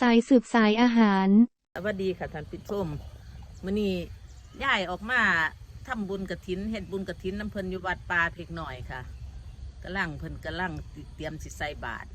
สายสืบสายอาหาร สวัสดีค่ะท่านผู้ชมมื้อนี้ย่ายออกมาทำบุญกระถินเฮ็ดบุญกระถินน้ำเพิ่นอยู่วัดป่าเพกหน่อยค่ะกำลังเพิ่นกำลังเตรียมสิใส่บาตร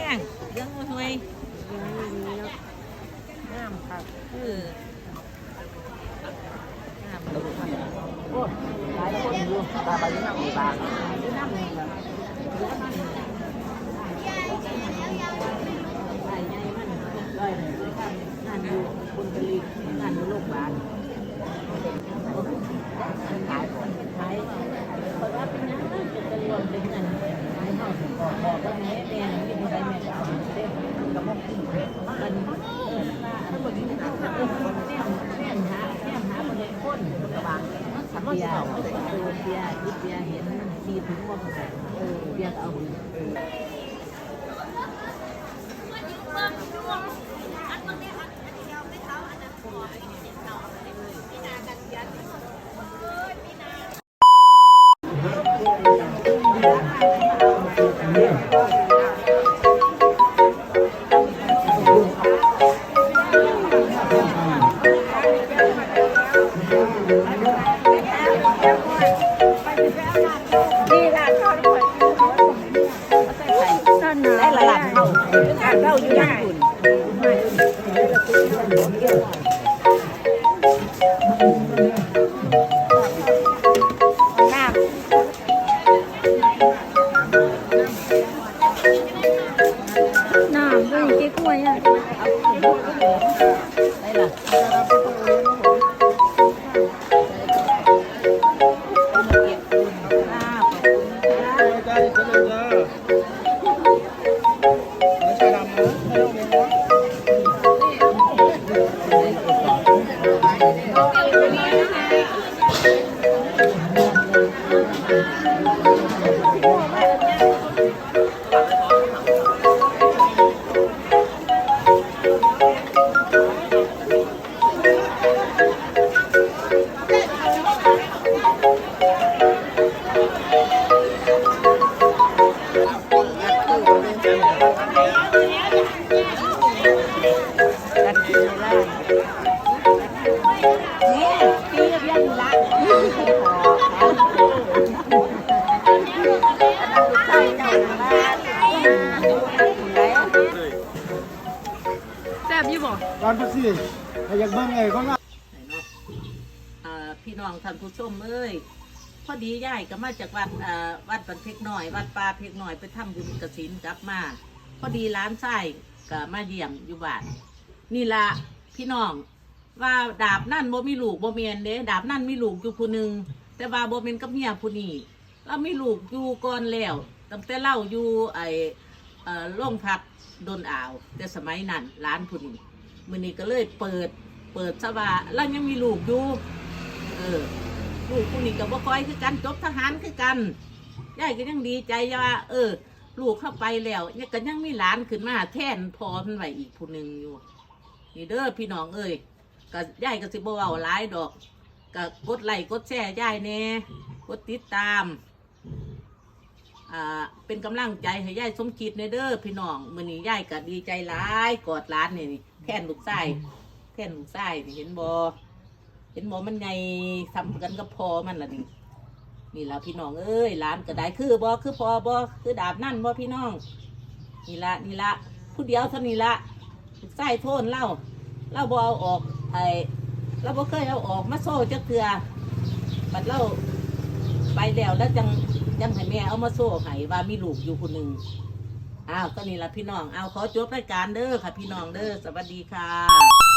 ห้งเลี้ยงห่วยงามค่ะเอองามแล้วก็โอ้หลายคนอยู่ตาไปยังนั่งอยู่บางอยู่นั่งนี่ล่ะใส่ใหญ่มันร้อยเลยค่ะงานอยู่บนกะลีงานอยู่โรงพยาบาล ขายคนขายเพราะว่าเป็นยังไงจะจะรวมเป็นเงินขายเฮาสิบอกบอกว่าแม่แม่มีผู้ใดแม่ก็เอาเด้ก็บ่กินมันเออถ้าบ่มีหาเออแม่แม่หาแม่หาบ่ได้คนมันก็บาง สามารถสิเอาเออเบียร์ยิเบียร์เห็นมันดีถึงบ่เข้าใจเออเบียร์เอา Vem a cara, vem a cara. Gracias. บอยู่บ่ร้านพัซี่ถ้าอยากเบิ่งไงก็มาอ่าพี่น้องท่านผู้ชมเอ้ยพอดียายก็มาจากวัดอ่าวัดบันเพกหน่อย วัดป่าเพกหน่อยไปทำบุญกระถินกลับมาพอดีร้านไส้ก็มาเยี่ยมอยู่บ้านนี่ละพี่น้องว่าดาบนั่นบ่มีลูกบ่เมียนเด้ดาบนั่นมีลูกอยู่ผู้หนึ่งแต่ว่าบ่เป็นกับเมียผู้นี้เรามีลูกอยู่ก่อนแล้วตั้งแต่เล่าอยู่ไอ เอ่อโรงพักโดนอ่าว แต่สมัยนั้นร้านผู้นี้มื้อนี้ก็เลยเปิดเปิดซะว่าเรายังมีลูกอยู่เออลูกผู้นี้ก็บ่ค่อยคือกันจบทหารคือกันยายก็ยังดีใจว่า เออ ลูกเข้าไปแล้วเนี่ยก็ยังมีหลานขึ้นมาแทนพอมันไว้อีกผู้หนึ่งอยู่นี่เด้อพี่น้องเอ้ยก็ยายก็สิบ่เว้าหลายดอกก็กดไลค์กดแชร์ยายแน่กดติดตาม อ่าเป็นกำลังใจให้ยายสมคิดในเด้อพี่น้องมื้อนี้ยายก็ดีใจหลายกอดหลานนี่นี่แทนลูกชายแท่นลูกชายนี่เห็นบ่เห็นบ่มันใหญ่ซ้ำกันกับพอมันล่ะนี่นี่ล่ะพี่น้องเอ้ยหลานก็ได้คือบ่คือพอบ่คือดาบนั่นบ่พี่น้องนี่ละนี่ละผู้เดียวเท่านี้ละใส่โทนเล่าเล่าบ่เอาออกไอ้เราบ่เคยเอาออกมาโซ่จักเทือบัดเล่าไปแล้วแล้วจัง ยังให้แม่เอามาโซ่ให้ว่ามีลูกอยู่คนหนึ่งอ้าวก็นี่ละพี่น้องเอาขอจบรายการเด้อค่ะ พี่น้องเด้อสวัสดีค่ะ